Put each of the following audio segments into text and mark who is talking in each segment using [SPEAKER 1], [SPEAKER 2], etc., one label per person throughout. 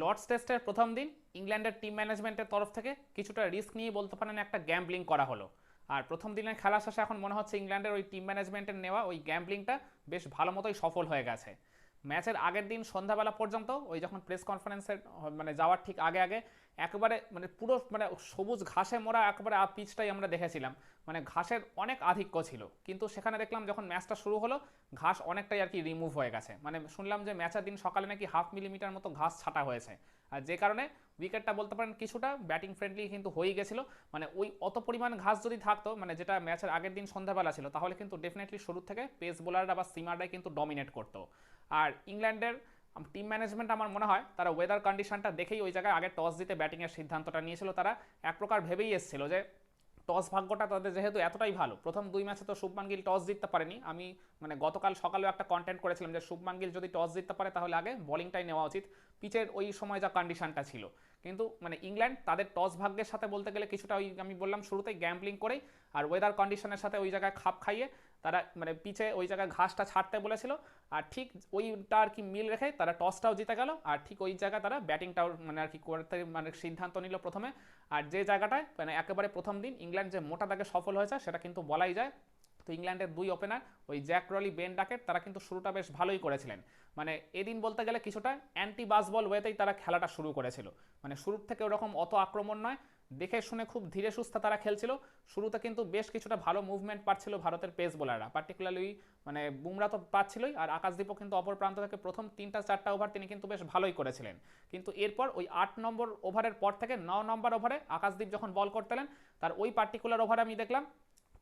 [SPEAKER 1] Lords টেস্টের প্রথম দিন ইংল্যান্ডের টিম ম্যানেজমেন্টের তরফ থেকে কিছুটা রিস্ক নিয়ে বলতে পারেন একটা গ্যাম্বলিং করা হলো। আর প্রথম দিনের খেলা শেষে এখন মনে হচ্ছে ইংল্যান্ডের ওই টিম ম্যানেজমেন্টের নেওয়া ওই গ্যাম্বলিংটা বেশ ভালো মতোই সফল হয়ে গেছে। ম্যাচের আগের দিন সন্ধ্যাবেলা পর্যন্ত ওই যখন প্রেস কনফারেন্সের মানে যাওয়ার ঠিক আগে আগে একবারে মানে পুরো মানে সবুজ ঘাসে মোড়া একবারে আর পিচটাই আমরা দেখেছিলাম। মানে ঘাসের অনেক আধিক্য ছিল। কিন্তু সেখানে দেখলাম যখন ম্যাচটা শুরু হলো, ঘাস অনেকটাই আর কি রিমুভ হয়ে গেছে। মানে শুনলাম যে ম্যাচের দিন সকালে নাকি হাফ মিলিমিটার মতো ঘাস ছাটা হয়েছে। আর যে কারণে উইকেটটা বলতে পারেন কিছুটা ব্যাটিং ফ্রেন্ডলি কিন্তু হয়ে গেছিল। মানে ওই অত পরিমাণ ঘাস যদি থাকতো মানে যেটা ম্যাচের আগের দিন সন্ধ্যাবেলা ছিল, তাহলে কিন্তু ডেফিনেটলি শুরু থেকে পেস বোলাররা বা সিমাররাই কিন্তু ডমিনেট করতো। আর ইংল্যান্ডের টিম ম্যানেজমেন্ট আমার মনে হয়, তারা ওয়েদার কন্ডিশনটা দেখেই ওই জায়গায় আগে টস দিতে ব্যাটিংয়ের সিদ্ধান্তটা নিয়েছিল। তারা এক প্রকার ভেবেই এসেছিল যে টস ভাগ্যটা তাদের যেহেতু এতটাই ভালো। প্রথম দুই ম্যাচে তো শুভমান গিল টস জিততে পারেনি। আমি মানে গতকাল সকালেও একটা কন্টেন্ট করেছিলাম যে শুভমান গিল যদি টস জিততে পারে তাহলে আগে বলিংটাই নেওয়া উচিত। পিচের ওই সময় যা কন্ডিশনটা ছিল। কিন্তু মানে ইংল্যান্ড তাদের টস ভাগ্যের সাথে বলতে গেলে কিছুটা ওই আমি বললাম শুরুতেই গ্যাম্পলিং করেই আর ওয়েদার কন্ডিশনের সাথে ওই জায়গায় খাপ খাইয়ে তারা মানে পিচে ওই জায়গায় ঘাসটা ছাড়তে বলেছিল, আর ঠিক ওইটা আর কি মিল রেখে তারা টসটাও জিতে গেল, আর ঠিক ওই জায়গায় তারা ব্যাটিংটাও মানে আর কি করতে মানে সিদ্ধান্ত নিল প্রথমে। আর যে জায়গাটায় মানে একেবারে প্রথম দিন ইংল্যান্ড যে মোটা দাগে সফল হয়েছে সেটা কিন্তু বলাই যায়। তো ইংল্যান্ডের দুই ওপেনার ওই জ্যাক রলি, বেন ডাকেট তারা কিন্তু শুরুটা বেশ ভালোই করেছিলেন। মানে এদিন বলতে গেলে কিছুটা অ্যান্টি বাসবল ওয়েতেই তারা খেলাটা শুরু করেছিল। মানে শুরুর থেকে ওরকম অত আক্রমণ নয়। দেখে শুনে খুব ধীরে সুস্থে তারা খেলছিল। শুরুতে কিন্তু বেশ কিছুটা ভালো মুভমেন্ট পাচ্ছিল ভারতের পেস বোলাররা পার্টিকুলারলি মানে বুমরা তো পাচ্ছিলই, আর আকাশদীপও কিন্তু অপর প্রান্ত থেকে প্রথম তিনটা, চারটা ওভার তিনি কিন্তু বেশ ভালোই করেছিলেন। কিন্তু এরপর ওই আট নম্বর ওভারের পর থেকে ন নম্বর ওভারে আকাশদীপ যখন বল করতেলেন তার ওই পার্টিকুলার ওভারে আমি দেখলাম,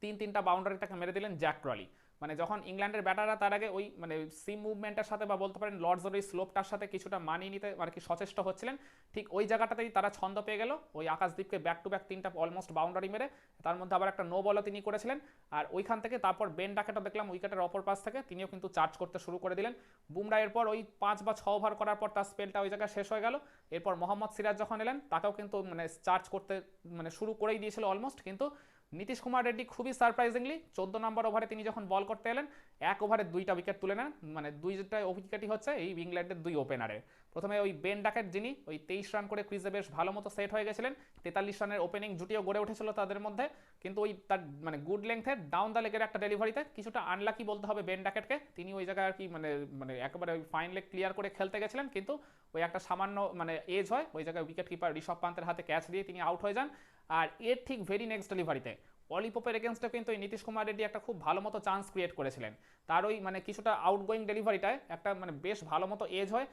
[SPEAKER 1] তিন, তিনটা বাউন্ডারিটাকে মেরে দিলেন জ্যাক ক্রলি মানে যখন ইংল্যান্ডের ব্যাটাররা তার আগে ওই মানে সিম মুভমেন্টের সাথে বা বলতে পারেন লর্ডসের ওই স্লোপটার সাথে কিছুটা মানিয়ে নিতে আর কি সচেষ্ট হচ্ছিলেন, ঠিক ওই জায়গাটাতেই তারা ছন্দ পেয়ে গেল, ওই আকাশদ্বীপকে ব্যাক টু ব্যাক তিনটা অলমোস্ট বাউন্ডারি মেরে, তার মধ্যে আবার একটা নো বলও তিনি করেছিলেন, আর ওইখান থেকে তারপর বেন ডাকেটা দেখলাম উইকেটের অপর পাশ থেকে, তিনিও কিন্তু চার্জ করতে শুরু করে দিলেন। বুমরা এরপর ওই পাঁচ বা ছ ওভার করার পর তার স্পেলটা ওই জায়গায় শেষ হয়ে গেল, এরপর মোহাম্মদ সিরাজ যখন এলেন, তাকেও কিন্তু মানে চার্জ করতে মানে শুরু করেই দিয়েছিল অলমোস্ট কিন্তু নীতিশ কুমার রেড্ডি খুবই সারপ্রাইজিংলি চোদ্দ নম্বর ওভারে তিনি যখন বল করতে এলেন, এক ওভারে দুইটা উইকেট তুলে নেন। মানে দুইটা উইকেটই হচ্ছে এই ইংল্যান্ডের দুই ওপেনারের প্রথমে ওই বেন ডাকেট যিনি, ওই তেইশ রান করে ক্রিজে বেশ ভালো মতো সেট হয়ে গেছিলেন। তেতাল্লিশ রানের ওপেনিং জুটিও গড়ে উঠেছিল তাদের মধ্যে। কিন্তু ওই তার মানে গুড লেংথের ডাউন দ্য লেগের একটা ডেলিভারিতে কিছুটা আনলাকি বলতে হবে বেন ডাকেটকে তিনি ওই জায়গায় আর কি মানে মানে একেবারে ওই ফাইন লেগ ক্লিয়ার করে খেলতে গেছিলেন। কিন্তু ওই একটা সামান্য মানে এজ হয়, ওই জায়গায় উইকেট কিপার ঋষভ পান্তের হাতে ক্যাচ দিয়ে তিনি আউট হয়ে যান। আর এর ঠিক ভেরি নেক্সট ডেলিভারিতে অলিপপের এগেনস্টে কিন্তু এই নীতিশ কুমার রেড্ডি একটা খুব ভালো মতো চান্স ক্রিয়েট করেছিলেন। তার ওই মানে কিছুটা আউটগোয়িং ডেলিভারিটায় একটা মানে বেশ ভালো মতো এজ হয়।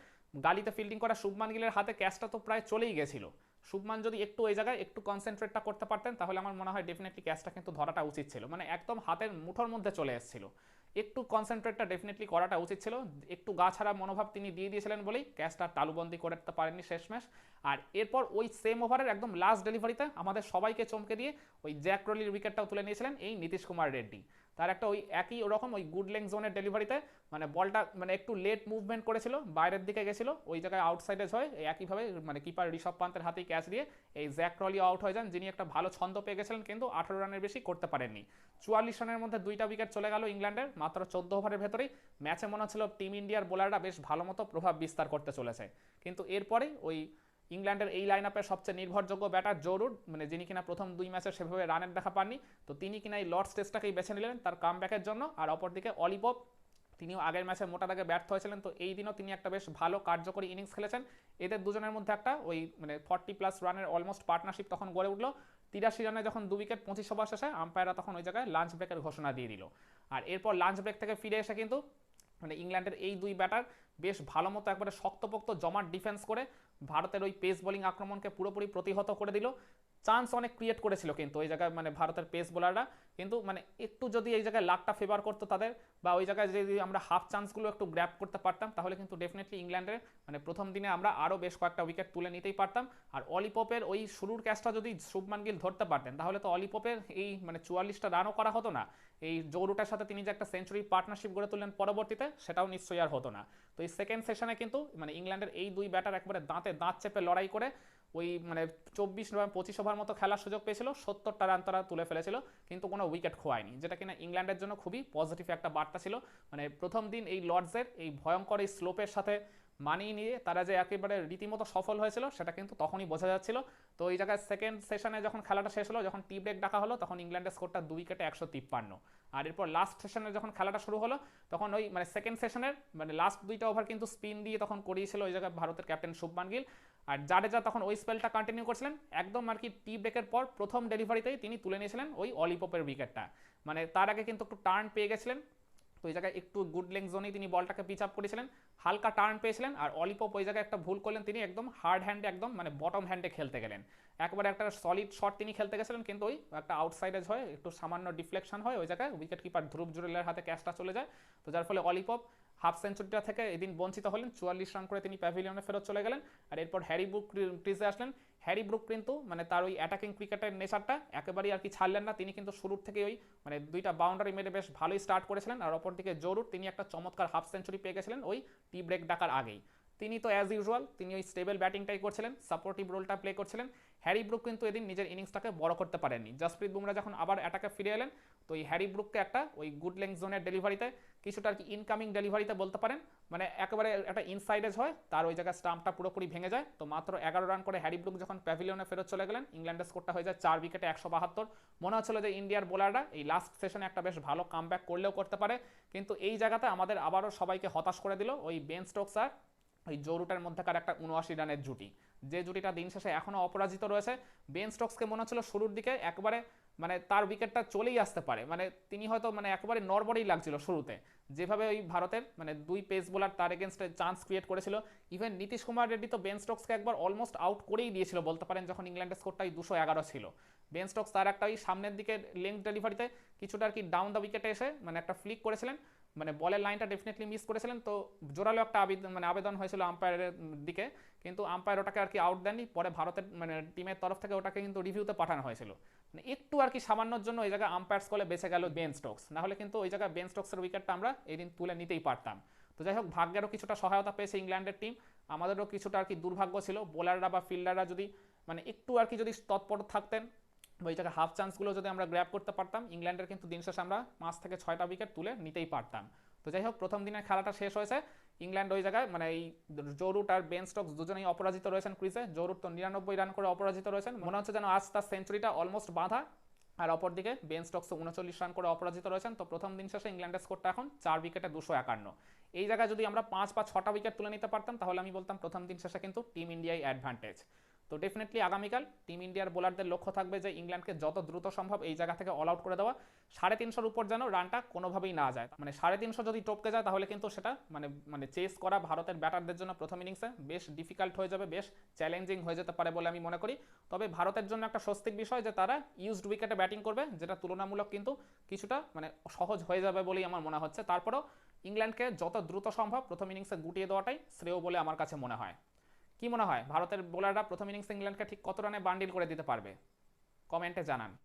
[SPEAKER 1] গালিতে ফিল্ডিং করা শুভমান গিলের হাতে ক্যাচটা তো প্রায় চলেই গেছিল। শুভমান যদি একটু ওই জায়গায় একটু কনসেন্ট্রেটটা করতে পারতেন, তাহলে আমার মনে হয় ডেফিনেটলি ক্যাচটা কিন্তু ধরাটা উচিত ছিল। মানে একদম হাতের মুঠোর মধ্যে চলে এসেছিল। একটু কনসেন্ট্রেটটা ডেফিনেটলি করাটা উচিত ছিল। একটু গা ছাড়া মনোভাব তিনি দিয়ে দিয়েছিলেন বলেই ক্যাচটা তালুবন্দি করতে পারেননি শেষমেশ। আর এরপর ওই সেম ওভারের একদম লাস্ট ডেলিভারিতে আমাদের সবাইকে চমকে দিয়ে ওই জ্যাক রলির উইকেটটাও তুলে নিয়েছিলেন এই নীতিশ কুমার রেড্ডি। তার একটা ওই একই ওরকম ওই গুড লেং জোনের ডেলিভারিতে মানে বলটা মানে একটু লেট মুভমেন্ট করেছিল, বাইরের দিকে গেছিল, ওই জায়গায় আউটসাইডে হয় একইভাবে মানে কিপার ঋষভ পান্তের হাতেই ক্যাচ দিয়ে এই জ্যাক রলি আউট হয়ে যান, যিনি একটা ভালো ছন্দ পেয়ে গেছিলেন কিন্তু আঠারো রানের বেশি করতে পারেননি। চুয়াল্লিশ রানের মধ্যে দুইটা উইকেট চলে গেল ইংল্যান্ডের, মাত্র চোদ্দ ওভারের ভেতরেই। ম্যাচে মনে হচ্ছিল টিম ইন্ডিয়ার বোলাররা বেশ ভালো মতো প্রভাব বিস্তার করতে চলেছে। কিন্তু এরপরেই ওই ইংল্যান্ডের এই লাইন আপের সবচেয়ে নির্ভরযোগ্য ব্যাটার জরুর মানে যিনি কিনা প্রথম দুই ম্যাচে সেভাবে রানের দেখা পাননি, তো তিনি কিনা এই লর্ডস টেস্টটাকেই বেছে নিলেন তার কাম জন্য। আর অপরদিকে অলিপপ তিনিও আগের ম্যাচে মোটা দাগে ব্যর্থ হয়েছিলেন, তো এই দিনও তিনি একটা বেশ ভালো কার্যকরী ইনিংস খেলেছেন। এদের দুজনের মধ্যে একটা ওই মানে ফর্টি প্লাস রানের অলমোস্ট পার্টনারশিপ তখন গড়ে উঠল। তিরাশি রানে যখন দু উইকেট পঁচিশ ওভার শেষে আম্পায়াররা তখন ওই জায়গায় লাঞ্চ ব্রেকের ঘোষণা দিয়ে দিল। আর এরপর লাঞ্চ ব্রেক থেকে ফিরে এসে কিন্তু মানে ইংল্যান্ডের এই দুই ব্যাটার বেশ ভালো মতো একবারে শক্তপোক্ত জমাট ডিফেন্স করে ভারতের ওই পেস বোলিং আক্রমণকে পুরোপুরি প্রতিহত করে দিল। চান্স অনেক ক্রিয়েট করেছিল কিন্তু ওই জায়গায় মানে ভারতের পেস বোলাররা কিন্তু মানে একটু যদি এই জায়গায় লাকটা ফেভার করতো তাদের, বা ওই জায়গায় যদি আমরা হাফ চান্সগুলো একটু গ্র্যাপ করতে পারতাম, তাহলে কিন্তু ডেফিনেটলি ইংল্যান্ডের মানে প্রথম দিনে আমরা আরও বেশ কয়েকটা উইকেট তুলে নিতেই পারতাম। আর অলিপপের ওই শুরুর ক্যাচটা যদি শুভমান গিল ধরতে পারতেন, তাহলে তো অলিপপের এই মানে চুয়াল্লিশটা রানও করা হতো না। এই জৌরুটার সাথে তিনি যে একটা সেঞ্চুরি পার্টনারশিপ গড়ে তুললেন পরবর্তীতে, সেটাও নিশ্চয়ই আর হতো না। তো এই সেকেন্ড সেশনে কিন্তু মানে ইংল্যান্ডের এই দুই ব্যাটার একবারে দাঁতে দাঁত চেপে লড়াই করে ওই মানে চব্বিশ বা পঁচিশ ওভার মতো খেলার সুযোগ পেয়েছিল, সত্তরটা রান তারা তুলে ফেলেছিল, কিন্তু কোনো উইকেট খোয়ায়নি, যেটা কিনা ইংল্যান্ডের জন্য খুবই পজিটিভ একটা বার্তা ছিল। মানে প্রথম দিন এই লর্ডসের এই ভয়ঙ্কর এই স্লোপের সাথে মানিয়ে নিয়ে তারা যে একেবারে রীতিমতো সফল হয়েছিল, সেটা কিন্তু তখনই বোঝা যাচ্ছিল। তো এই জায়গায় সেকেন্ড সেশনে যখন খেলাটা শেষ হলো, যখন টি ব্রেক ডাকা হলো, তখন ইংল্যান্ডের স্কোরটা দুই উইকেটে একশো তিপ্পান্ন। আর এরপর লাস্ট সেশনে যখন খেলাটা শুরু হলো, তখন ওই মানে সেকেন্ড সেশনের মানে লাস্ট দুইটা ওভার কিন্তু স্পিন দিয়ে তখন করিয়েছিল ওই জায়গায় ভারতের ক্যাপ্টেন শুভমান গিল। আর জাডেজা তখন ওই স্পেলটা কন্টিনিউ করছিলেন, একদম আর কি টি ব্রেকের পর প্রথম ডেলিভারিতেই তিনি তুলে নিয়েছিলেন ওই অলিপপের উইকেটটা মানে তার আগে কিন্তু একটু টার্ন পেয়ে গেছিলেন, তো ওই জায়গায় একটু গুড লেংথ জোনেই তিনি বলটাকে পিচ আপ করেছিলেন, হালকা টার্ন পেয়েছিলেন আর অলিপপ ওই জায়গায় একটা ভুল করলেন, তিনি একদম হার্ড হ্যান্ডে একদম মানে বটম হ্যান্ডে খেলতে গেলেন। একবারে একটা সলিড শট তিনি খেলতে গেছিলেন, কিন্তু ওই একটা আউটসাইডেজ হয়, একটু সামান্য ডিফ্লেকশন হয়, ওই জায়গায় উইকেট কিপার ধ্রুব জুরেলের হাতে ক্যাচটা চলে যায়, তো যার ফলে অলিপপ হাফ সেঞ্চুরিটা থেকে এদিন বঞ্চিত হলেন, চুয়াল্লিশ রান করে তিনি প্যাভিলিয়নে ফেরত চলে গেলেন। আর এরপর হ্যারি ব্রুক ক্রিজে আসলেন। হ্যারি ব্রুক কিন্তু মানে তার ওই অ্যাটাকিং ক্রিকেটের নেচারটা একেবারেই আর কি ছাড়লেন না। তিনি কিন্তু শুরুর থেকে ওই মানে দুইটা বাউন্ডারি মেরে বেশ ভালোই স্টার্ট করেছিলেন। আর অপরদিকে জরুর, তিনি একটা চমৎকার হাফ সেঞ্চুরি পেয়ে গেছিলেন ওই টি ব্রেক ডাকার আগেই। তিনি তো অ্যাজ ইউজুয়াল তিনি ওই স্টেবল ব্যাটিংটাই করছিলেন সাপোর্টিভ রোলটা প্লে করছিলেন। হ্যারি ব্রুক কিন্তু এদিন নিজের ইনিংসটাকে বড় করতে পারেননি। জসপ্রীত বুমরা যখন আবার অ্যাটাকে ফিরে এলেন, তো এই হ্যারি ব্রুককে একটা ওই গুড লেংথ জোনের ডেলিভারিতে কিছুটা আর কি ইনকামিং ডেলিভারিতে বলতে পারেন। মানে একেবারে একটা ইনসাইডেজ হয়, তার ওই জায়গায় স্টাম্পটা পুরোপুরি ভেঙে যায়। তো মাত্র এগারো রান করে হ্যারি ব্রুক যখন প্যাভিলিয়নে ফেরত চলে গেলেন, ইংল্যান্ডের স্কোরটা হয়ে যায় চার উইকেটে একশো বাহাত্তর। মনে হচ্ছিল যে ইন্ডিয়ার বোলাররা এই লাস্ট সেশনে একটা বেশ ভালো কামব্যাক করলেও করতে পারে। কিন্তু এই জায়গাতে আমাদের আবারও সবাইকে হতাশ করে দিল ওই বেন স্টোকস আর ওই জরুটার মধ্যেকার একটা উনআশি রানের জুটি। যে জুটিটা দিন শেষে এখনও অপরাজিত রয়েছে, বেন স্টকসকে মনে হচ্ছিল শুরুর দিকে একবারে মানে তার উইকেটটা চলেই আসতে পারে। মানে তিনি হয়তো মানে একেবারে নরবরেই লাগছিল শুরুতে। যেভাবে ওই ভারতের মানে দুই পেস বোলার তার এগেনস্টে চান্স ক্রিয়েট করেছিল ইভেন নীতিশ কুমার রেড্ডি তো বেন স্টকসকে একবার অলমোস্ট আউট করেই দিয়েছিল, বলতে পারেন যখন ইংল্যান্ডের স্কোরটাই দুশো এগারো ছিল। বেন স্টকস তার একটা ওই সামনের দিকে লেংথ ডেলিভারিতে কিছুটা আর কি ডাউন দ্য উইকেটে এসে মানে একটা ফ্লিক করেছিলেন। মানে বলের লাইনটা ডেফিনেটলি মিস করেছিলেন। তো জোরালো একটা আবেদন মানে আবেদন হয়েছিল আম্পায়ারের দিকে। কিন্তু আম্পায়ার ওটাকে আর কি আউট দেননি। পরে ভারতের মানে টিমের তরফ থেকে ওটাকে কিন্তু রিভিউতে পাঠানো হয়েছিল। মানে একটু আর কি সামান্যর জন্য ওই জায়গায় আম্পায়ার্স কলে বেঁচে গেল বেন স্টোকস না হলে কিন্তু ওই জায়গায় বেন স্টোকসের উইকেটটা আমরা এই দিন তুলে নিতেই পারতাম। তো যাই হোক, ভাগ্যেরও কিছুটা সহায়তা পেয়েছে ইংল্যান্ডের টিম আমাদেরও কিছুটা আর কি দুর্ভাগ্য ছিল। বোলাররা বা ফিল্ডাররা যদি মানে একটু আর কি যদি তৎপর থাকতেন ওই জায়গায় হাফ চান্সগুলো যদি আমরা গ্র্যাব করতে পারতাম, ইংল্যান্ডের কিন্তু দিন শেষে আমরা পাঁচ থেকে ছয়টা উইকেট তুলে নিতেই পারতাম। তো যাই হোক, প্রথম দিনের খেলাটা শেষ হয়েছে। ইংল্যান্ড ওই জায়গায় মানে এই জরুট আর বেন স্টকস দুজনেই অপরাজিত রয়েছেন ক্রিজে। জরুট তো নিরানব্বই রান করে অপরাজিত রয়েছেন। মনে হচ্ছে যেন আজ তার সেঞ্চুরিটা অলমোস্ট বাঁধা। আর অপরদিকে বেন স্টকস উনচল্লিশ রান করে অপরাজিত রয়েছেন। তো প্রথম দিন শেষে ইংল্যান্ডের স্কোরটা এখন চার উইকেটে দুশো একান্ন। এই জায়গায় যদি আমরা পাঁচ বা ছটা উইকেট তুলে নিতে পারতাম, তাহলে আমি বলতাম প্রথম দিন শেষে কিন্তু টিম ইন্ডিয়াই অ্যাডভান্টেজ তো ডেফিনেটলি আগামীকাল টিম ইন্ডিয়ার বোলারদের লক্ষ্য থাকবে যে ইংল্যান্ডকে যত দ্রুত সম্ভব এই জায়গা থেকে অল আউট করে দেওয়া। সাড়ে তিনশোর উপর যেন রানটা কোনোভাবেই না যায়। মানে সাড়ে তিনশো যদি টপকে যায়, তাহলে কিন্তু সেটা মানে মানে চেস করা ভারতের ব্যাটারদের জন্য প্রথম ইনিংসে বেশ ডিফিকাল্ট হয়ে যাবে, বেশ চ্যালেঞ্জিং হয়ে যেতে পারে বলে আমি মনে করি। তবে ভারতের জন্য একটা স্বস্তিক বিষয় যে তারা ইউজড উইকেটে ব্যাটিং করবে, যেটা তুলনামূলক কিন্তু কিছুটা মানে সহজ হয়ে যাবে বলেই আমার মনে হচ্ছে। তারপরেও ইংল্যান্ডকে যত দ্রুত সম্ভব প্রথম ইনিংসে গুটিয়ে দেওয়াটাই শ্রেয় বলে আমার কাছে মনে হয়। কি মনে হয়? ভারতের বোলাররা প্রথম ইনিংস ইংল্যান্ডকে ঠিক কত রানে বান্ডিল করে দিতে পারবে? কমেন্টে জানান।